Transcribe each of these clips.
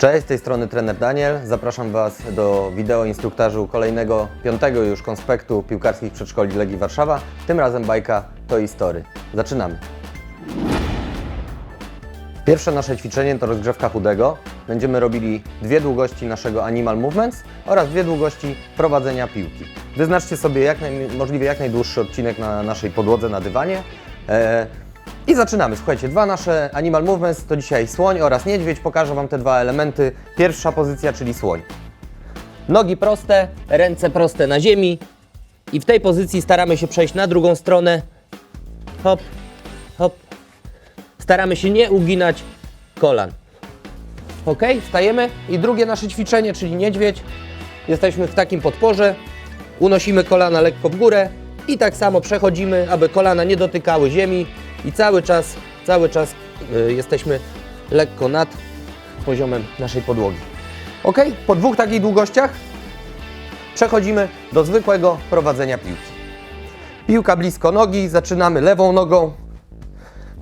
Cześć, z tej strony trener Daniel. Zapraszam Was do wideo instruktażu kolejnego, piątego już konspektu piłkarskich przedszkoli Legii Warszawa. Tym razem bajka to Story. Zaczynamy. Pierwsze nasze ćwiczenie to rozgrzewka chudego. Będziemy robili dwie długości naszego Animal Movements oraz dwie długości prowadzenia piłki. Wyznaczcie sobie jak możliwie jak najdłuższy odcinek na naszej podłodze na dywanie. E, I zaczynamy. Słuchajcie, dwa nasze Animal Movements to dzisiaj słoń oraz niedźwiedź. Pokażę Wam te dwa elementy. Pierwsza pozycja, czyli słoń. Nogi proste, ręce proste na ziemi. I w tej pozycji staramy się przejść na drugą stronę. Hop, hop, Staramy się nie uginać kolan. Ok, wstajemy i drugie nasze ćwiczenie, czyli niedźwiedź. Jesteśmy w takim podporze, unosimy kolana lekko w górę i tak samo przechodzimy, aby kolana nie dotykały ziemi i cały czas, cały czas y, jesteśmy lekko nad poziomem naszej podłogi. Ok, po dwóch takich długościach przechodzimy do zwykłego prowadzenia piłki. Piłka blisko nogi, zaczynamy lewą nogą,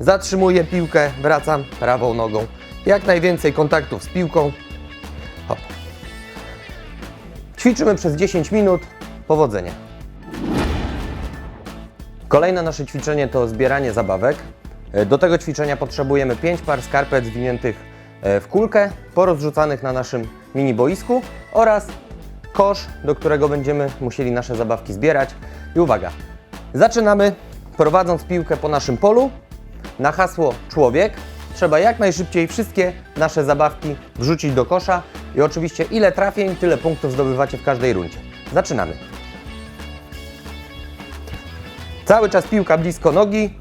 Zatrzymuję piłkę, wracam prawą nogą. Jak najwięcej kontaktów z piłką. Hop. Ćwiczymy przez 10 minut. Powodzenia. Kolejne nasze ćwiczenie to zbieranie zabawek. E, Do tego ćwiczenia potrzebujemy 5 par skarpet zwiniętych e, w kulkę, porozrzucanych na naszym mini boisku oraz kosz, do którego będziemy musieli nasze zabawki zbierać. I uwaga, zaczynamy prowadząc piłkę po naszym polu. Na hasło człowiek trzeba jak najszybciej wszystkie nasze zabawki wrzucić do kosza i oczywiście ile trafień, tyle punktów zdobywacie w każdej rundzie. Zaczynamy. Cały czas piłka blisko nogi.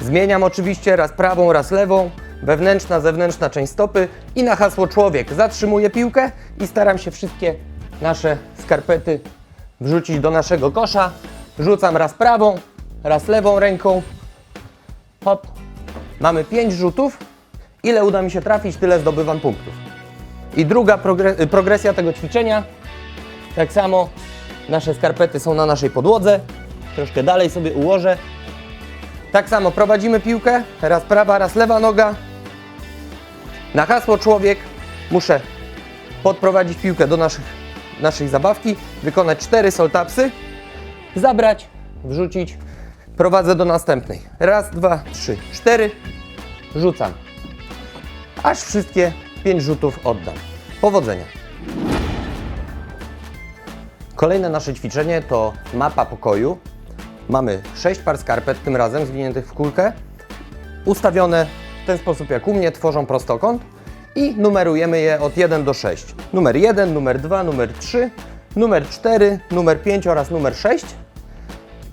Zmieniam oczywiście raz prawą, raz lewą. Wewnętrzna, zewnętrzna część stopy i na hasło człowiek zatrzymuję piłkę i staram się wszystkie nasze skarpety wrzucić do naszego kosza. Rzucam raz prawą, raz lewą ręką. Hop. Mamy 5 rzutów. Ile uda mi się trafić, tyle zdobywam punktów. I druga progre- progresja tego ćwiczenia. Tak samo nasze skarpety są na naszej podłodze. Troszkę dalej sobie ułożę. Tak samo prowadzimy piłkę. Raz prawa, raz lewa noga. Na hasło człowiek muszę podprowadzić piłkę do naszych, naszej zabawki, wykonać 4 soltapsy, zabrać, wrzucić. Prowadzę do następnej. Raz, dwa, trzy, cztery. Rzucam. Aż wszystkie pięć rzutów oddam. Powodzenia. Kolejne nasze ćwiczenie to mapa pokoju. Mamy sześć par skarpet, tym razem zwiniętych w kulkę, ustawione w ten sposób jak u mnie, tworzą prostokąt i numerujemy je od 1 do 6. Numer 1, numer 2, numer 3, numer 4, numer 5 oraz numer 6.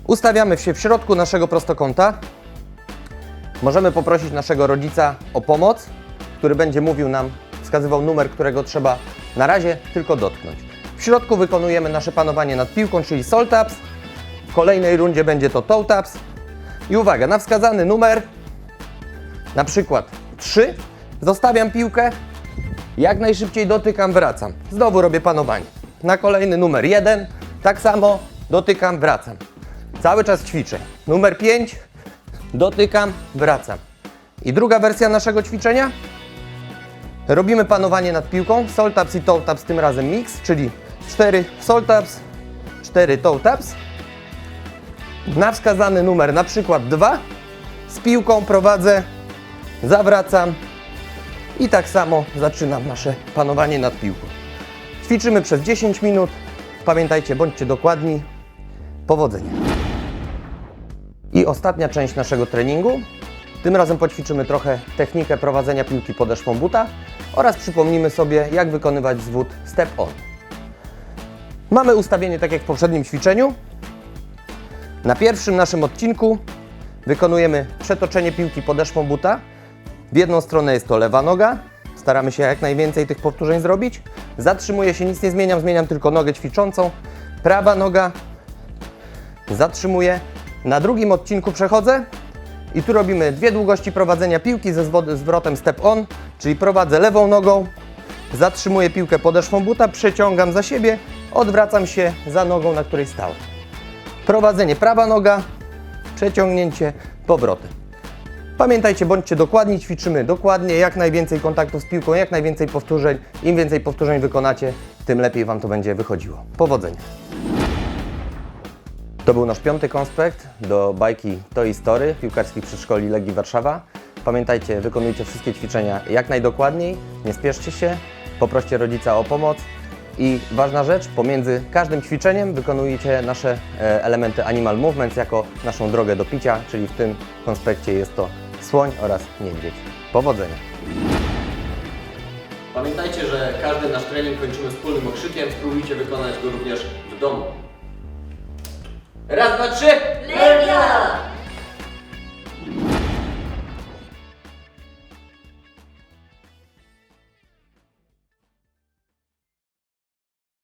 Ustawiamy się w środku naszego prostokąta. Możemy poprosić naszego rodzica o pomoc, który będzie mówił nam, wskazywał numer, którego trzeba na razie tylko dotknąć. W środku wykonujemy nasze panowanie nad piłką, czyli soul taps. W kolejnej rundzie będzie to toe taps. I uwaga, na wskazany numer, na przykład 3, zostawiam piłkę, jak najszybciej dotykam, wracam. Znowu robię panowanie. Na kolejny numer 1, tak samo dotykam, wracam. Cały czas ćwiczę. Numer 5, dotykam, wracam. I druga wersja naszego ćwiczenia. Robimy panowanie nad piłką, soul taps i toe taps, tym razem mix, czyli 4 soul taps, 4 toe taps. Na wskazany numer, na przykład 2, z piłką prowadzę, zawracam i tak samo zaczynam nasze panowanie nad piłką. Ćwiczymy przez 10 minut. Pamiętajcie, bądźcie dokładni. Powodzenia. I ostatnia część naszego treningu. Tym razem poćwiczymy trochę technikę prowadzenia piłki podeszwą buta oraz przypomnimy sobie, jak wykonywać zwód step on. Mamy ustawienie tak jak w poprzednim ćwiczeniu. Na pierwszym naszym odcinku wykonujemy przetoczenie piłki podeszwą buta. W jedną stronę jest to lewa noga. Staramy się jak najwięcej tych powtórzeń zrobić. Zatrzymuję się, nic nie zmieniam, zmieniam tylko nogę ćwiczącą. Prawa noga. Zatrzymuję. Na drugim odcinku przechodzę i tu robimy dwie długości prowadzenia piłki ze zwrotem step on, czyli prowadzę lewą nogą, zatrzymuję piłkę podeszwą buta, przeciągam za siebie, odwracam się za nogą, na której stałem. Prowadzenie prawa noga, przeciągnięcie, powrotem. Pamiętajcie, bądźcie dokładni, ćwiczymy dokładnie, jak najwięcej kontaktów z piłką, jak najwięcej powtórzeń. Im więcej powtórzeń wykonacie, tym lepiej Wam to będzie wychodziło. Powodzenia! To był nasz piąty konspekt do bajki Toy Story piłkarskich przedszkoli Legii Warszawa. Pamiętajcie, wykonujcie wszystkie ćwiczenia jak najdokładniej, nie spieszcie się, poproście rodzica o pomoc i ważna rzecz, pomiędzy każdym ćwiczeniem wykonujecie nasze e, elementy Animal Movements jako naszą drogę do picia, czyli w tym konspekcie jest to słoń oraz niedźwiedź. Powodzenia! Pamiętajcie, że każdy nasz trening kończymy wspólnym okrzykiem, spróbujcie wykonać go również w domu. Raz, dwa, trzy!